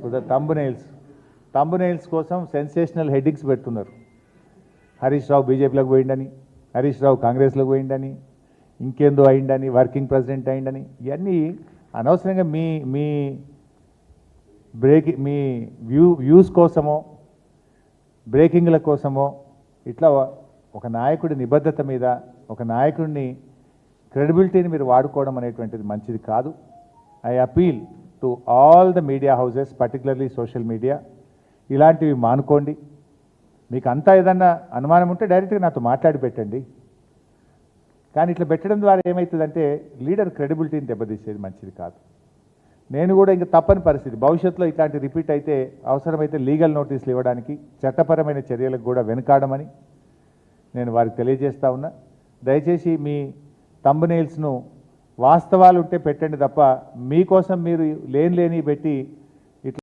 ఇప్పుడు thumbnails thumbnails కోసం sensational headings పెడుతున్నారు. హరీష్ రావు బీజేపీలోకి పోయిండని హరీష్ రావు కాంగ్రెస్లోకి పోయిండని ఇంకేందో అయిండని వర్కింగ్ ప్రెసిడెంట్ అయిండని ఇవన్నీ అనవసరంగా మీ మీ బ్రేక్ మీ వ్యూ వ్యూస్ కోసమో బ్రేకింగ్ల కోసమో ఇట్లా ఒక నాయకుడి నిబద్ధత మీద ఒక నాయకుడిని క్రెడిబిలిటీని మీరు వాడుకోవడం అనేటువంటిది మంచిది కాదు. I appeal to all the media houses particularly social media ఇలాంటివి మానుకోండి. మీకు అంతా ఏదన్నా అనుమానం ఉంటే డైరెక్ట్గా నాతో మాట్లాడి పెట్టండి. కానీ ఇట్లా పెట్టడం ద్వారా ఏమవుతుందంటే లీడర్ క్రెడిబిలిటీని దెబ్బతీసేది మంచిది కాదు. నేను కూడా ఇంకా తప్పని పరిస్థితి. భవిష్యత్తులో ఇట్లాంటి రిపీట్ అయితే అవసరమైతే లీగల్ నోటీసులు ఇవ్వడానికి చట్టపరమైన చర్యలకు కూడా వెనుకాడమని నేను వారికి తెలియజేస్తా ఉన్నా. దయచేసి మీ తంబనేల్స్ను వాస్తవాలు ఉంటే పెట్టండి తప్ప మీకోసం మీరు లేని లేని పెట్టి